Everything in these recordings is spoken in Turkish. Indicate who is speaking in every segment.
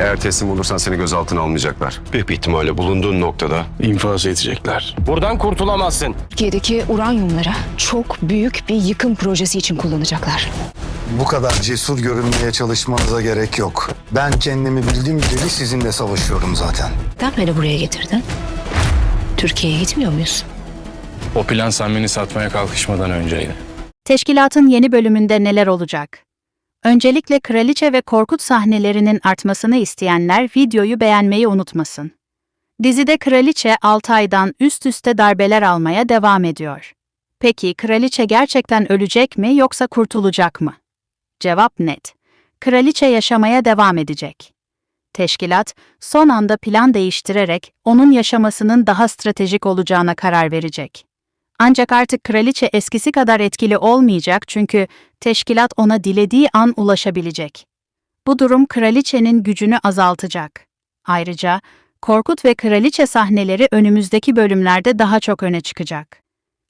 Speaker 1: Eğer teslim olursan seni gözaltına almayacaklar.
Speaker 2: Büyük bir ihtimalle bulunduğun noktada
Speaker 3: infaz edecekler.
Speaker 4: Buradan kurtulamazsın.
Speaker 5: Türkiye'deki uranyumları çok büyük bir yıkım projesi için kullanacaklar.
Speaker 6: Bu kadar cesur görünmeye çalışmanıza gerek yok. Ben kendimi bildiğim bileli sizinle savaşıyorum zaten.
Speaker 5: Sen beni buraya getirdin. Türkiye'ye gitmiyor muyuz?
Speaker 3: O plan sen beni satmaya kalkışmadan önceydi.
Speaker 7: Teşkilatın yeni bölümünde neler olacak? Öncelikle Kraliçe ve Korkut sahnelerinin artmasını isteyenler videoyu beğenmeyi unutmasın. Dizide Kraliçe 6 aydan üst üste darbeler almaya devam ediyor. Peki Kraliçe gerçekten ölecek mi yoksa kurtulacak mı? Cevap net. Kraliçe yaşamaya devam edecek. Teşkilat son anda plan değiştirerek onun yaşamasının daha stratejik olacağına karar verecek. Ancak artık kraliçe eskisi kadar etkili olmayacak çünkü teşkilat ona dilediği an ulaşabilecek. Bu durum kraliçenin gücünü azaltacak. Ayrıca Korkut ve kraliçe sahneleri önümüzdeki bölümlerde daha çok öne çıkacak.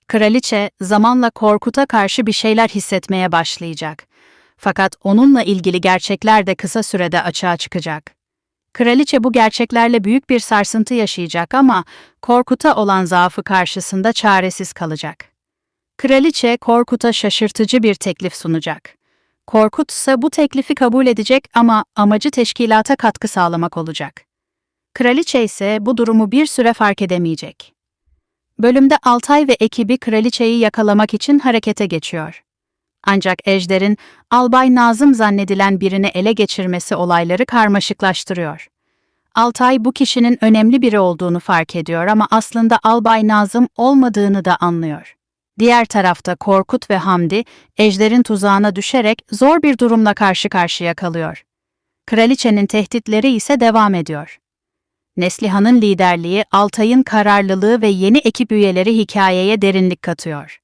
Speaker 7: Kraliçe zamanla Korkut'a karşı bir şeyler hissetmeye başlayacak. Fakat onunla ilgili gerçekler de kısa sürede açığa çıkacak. Kraliçe bu gerçeklerle büyük bir sarsıntı yaşayacak ama Korkut'a olan zaafı karşısında çaresiz kalacak. Kraliçe Korkut'a şaşırtıcı bir teklif sunacak. Korkut ise bu teklifi kabul edecek ama amacı teşkilata katkı sağlamak olacak. Kraliçe ise bu durumu bir süre fark edemeyecek. Bölümde Altay ve ekibi kraliçeyi yakalamak için harekete geçiyor. Ancak Ejder'in Albay Nazım zannedilen birini ele geçirmesi olayları karmaşıklaştırıyor. Altay bu kişinin önemli biri olduğunu fark ediyor ama aslında Albay Nazım olmadığını da anlıyor. Diğer tarafta Korkut ve Hamdi, Ejder'in tuzağına düşerek zor bir durumla karşı karşıya kalıyor. Kraliçenin tehditleri ise devam ediyor. Neslihan'ın liderliği, Altay'ın kararlılığı ve yeni ekip üyeleri hikayeye derinlik katıyor.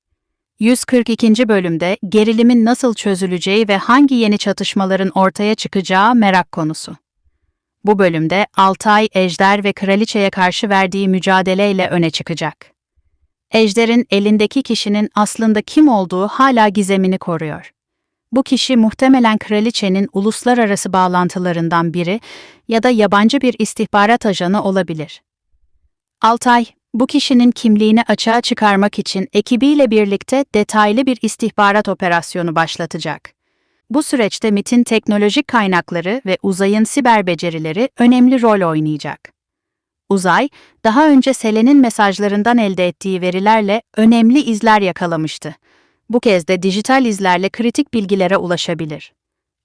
Speaker 7: 142. bölümde gerilimin nasıl çözüleceği ve hangi yeni çatışmaların ortaya çıkacağı merak konusu. Bu bölümde Altay, Ejder ve Kraliçe'ye karşı verdiği mücadeleyle öne çıkacak. Ejder'in elindeki kişinin aslında kim olduğu hala gizemini koruyor. Bu kişi muhtemelen kraliçenin uluslararası bağlantılarından biri ya da yabancı bir istihbarat ajanı olabilir. Altay, bu kişinin kimliğini açığa çıkarmak için ekibiyle birlikte detaylı bir istihbarat operasyonu başlatacak. Bu süreçte MIT'in teknolojik kaynakları ve uzayın siber becerileri önemli rol oynayacak. Uzay, daha önce Selen'in mesajlarından elde ettiği verilerle önemli izler yakalamıştı. Bu kez de dijital izlerle kritik bilgilere ulaşabilir.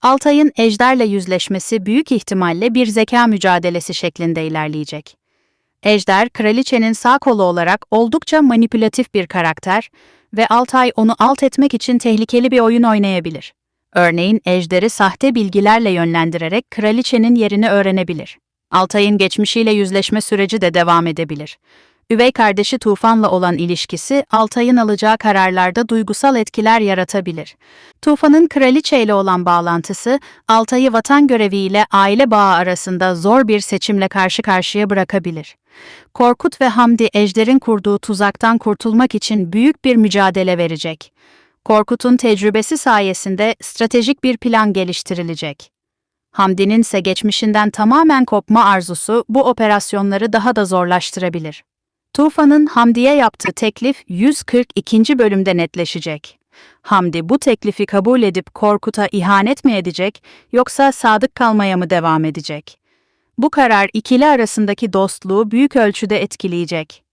Speaker 7: Altay'ın Ejder'le yüzleşmesi büyük ihtimalle bir zeka mücadelesi şeklinde ilerleyecek. Ejder, kraliçenin sağ kolu olarak oldukça manipülatif bir karakter ve Altay onu alt etmek için tehlikeli bir oyun oynayabilir. Örneğin Ejder'i sahte bilgilerle yönlendirerek kraliçenin yerini öğrenebilir. Altay'ın geçmişiyle yüzleşme süreci de devam edebilir. Üvey kardeşi Tufan'la olan ilişkisi Altay'ın alacağı kararlarda duygusal etkiler yaratabilir. Tufan'ın kraliçeyle olan bağlantısı Altay'ı vatan göreviyle aile bağı arasında zor bir seçimle karşı karşıya bırakabilir. Korkut ve Hamdi Ejder'in kurduğu tuzaktan kurtulmak için büyük bir mücadele verecek. Korkut'un tecrübesi sayesinde stratejik bir plan geliştirilecek. Hamdi'nin ise geçmişinden tamamen kopma arzusu bu operasyonları daha da zorlaştırabilir. Tufan'ın Hamdi'ye yaptığı teklif 142. bölümde netleşecek. Hamdi bu teklifi kabul edip Korkut'a ihanet mi edecek yoksa sadık kalmaya mı devam edecek? Bu karar ikili arasındaki dostluğu büyük ölçüde etkileyecek.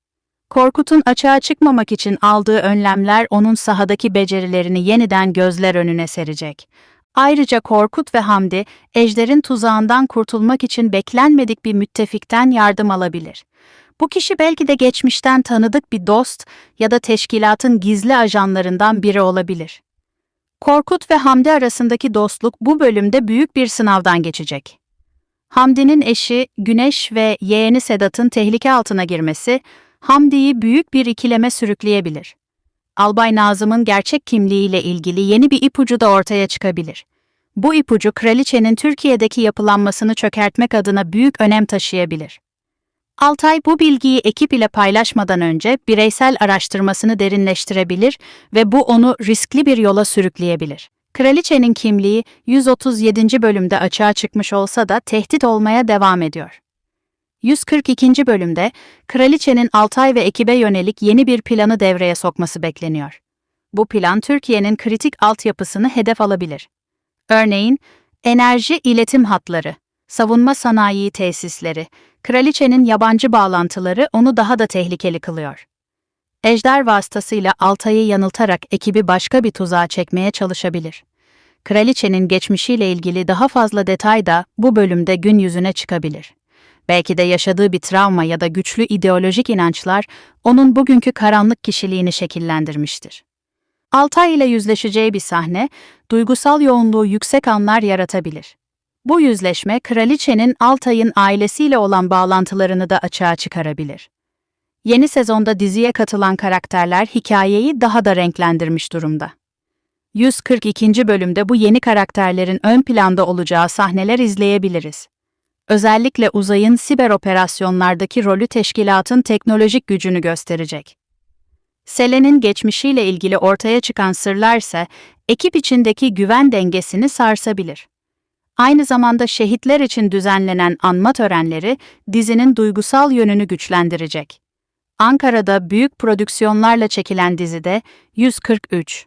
Speaker 7: Korkut'un açığa çıkmamak için aldığı önlemler onun sahadaki becerilerini yeniden gözler önüne serecek. Ayrıca Korkut ve Hamdi, Ejder'in tuzağından kurtulmak için beklenmedik bir müttefikten yardım alabilir. Bu kişi belki de geçmişten tanıdık bir dost ya da teşkilatın gizli ajanlarından biri olabilir. Korkut ve Hamdi arasındaki dostluk bu bölümde büyük bir sınavdan geçecek. Hamdi'nin eşi Güneş ve yeğeni Sedat'ın tehlike altına girmesi, Hamdi'yi büyük bir ikileme sürükleyebilir. Albay Nazım'ın gerçek kimliğiyle ilgili yeni bir ipucu da ortaya çıkabilir. Bu ipucu kraliçenin Türkiye'deki yapılanmasını çökertmek adına büyük önem taşıyabilir. Altay bu bilgiyi ekip ile paylaşmadan önce bireysel araştırmasını derinleştirebilir ve bu onu riskli bir yola sürükleyebilir. Kraliçenin kimliği 137. bölümde açığa çıkmış olsa da tehdit olmaya devam ediyor. 142. bölümde kraliçenin Altay ve ekibe yönelik yeni bir planı devreye sokması bekleniyor. Bu plan Türkiye'nin kritik altyapısını hedef alabilir. Örneğin enerji iletim hatları, savunma sanayi tesisleri, kraliçenin yabancı bağlantıları onu daha da tehlikeli kılıyor. Ejder vasıtasıyla Altay'ı yanıltarak ekibi başka bir tuzağa çekmeye çalışabilir. Kraliçenin geçmişiyle ilgili daha fazla detay da bu bölümde gün yüzüne çıkabilir. Belki de yaşadığı bir travma ya da güçlü ideolojik inançlar onun bugünkü karanlık kişiliğini şekillendirmiştir. Altay ile yüzleşeceği bir sahne, duygusal yoğunluğu yüksek anlar yaratabilir. Bu yüzleşme kraliçenin Altay'ın ailesiyle olan bağlantılarını da açığa çıkarabilir. Yeni sezonda diziye katılan karakterler hikayeyi daha da renklendirmiş durumda. 142. bölümde bu yeni karakterlerin ön planda olacağı sahneler izleyebiliriz. Özellikle uzayın siber operasyonlardaki rolü teşkilatın teknolojik gücünü gösterecek. Selen'in geçmişiyle ilgili ortaya çıkan sırlar ise ekip içindeki güven dengesini sarsabilir. Aynı zamanda şehitler için düzenlenen anma törenleri dizinin duygusal yönünü güçlendirecek. Ankara'da büyük prodüksiyonlarla çekilen dizide 143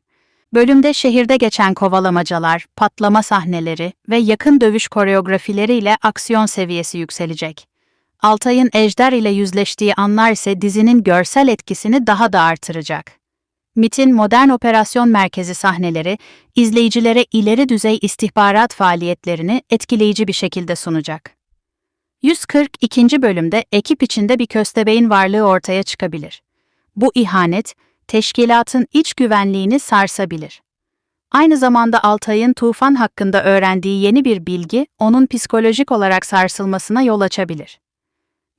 Speaker 7: bölümde şehirde geçen kovalamacalar, patlama sahneleri ve yakın dövüş koreografileriyle aksiyon seviyesi yükselecek. Altay'ın Ejder ile yüzleştiği anlar ise dizinin görsel etkisini daha da artıracak. MIT'in modern operasyon merkezi sahneleri, izleyicilere ileri düzey istihbarat faaliyetlerini etkileyici bir şekilde sunacak. 142. bölümde ekip içinde bir köstebeğin varlığı ortaya çıkabilir. Bu ihanet, teşkilatın iç güvenliğini sarsabilir. Aynı zamanda Altay'ın Tufan hakkında öğrendiği yeni bir bilgi, onun psikolojik olarak sarsılmasına yol açabilir.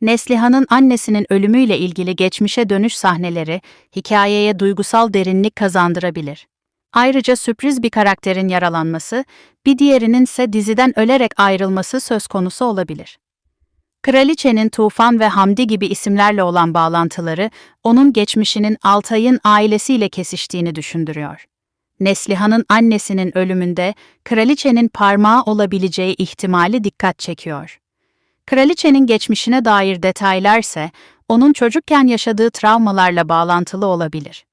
Speaker 7: Neslihan'ın annesinin ölümüyle ilgili geçmişe dönüş sahneleri, hikayeye duygusal derinlik kazandırabilir. Ayrıca sürpriz bir karakterin yaralanması, bir diğerinin ise diziden ölerek ayrılması söz konusu olabilir. Kraliçenin Tufan ve Hamdi gibi isimlerle olan bağlantıları, onun geçmişinin Altay'ın ailesiyle kesiştiğini düşündürüyor. Neslihan'ın annesinin ölümünde kraliçenin parmağı olabileceği ihtimali dikkat çekiyor. Kraliçenin geçmişine dair detaylar ise onun çocukken yaşadığı travmalarla bağlantılı olabilir.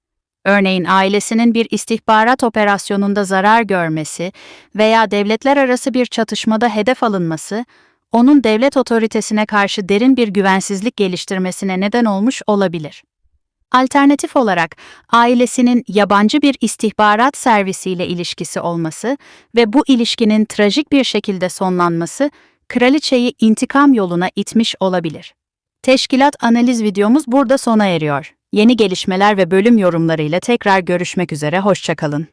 Speaker 7: Örneğin ailesinin bir istihbarat operasyonunda zarar görmesi veya devletler arası bir çatışmada hedef alınması, onun devlet otoritesine karşı derin bir güvensizlik geliştirmesine neden olmuş olabilir. Alternatif olarak ailesinin yabancı bir istihbarat servisiyle ilişkisi olması ve bu ilişkinin trajik bir şekilde sonlanması kraliçeyi intikam yoluna itmiş olabilir. Teşkilat analiz videomuz burada sona eriyor. Yeni gelişmeler ve bölüm yorumlarıyla tekrar görüşmek üzere, hoşçakalın.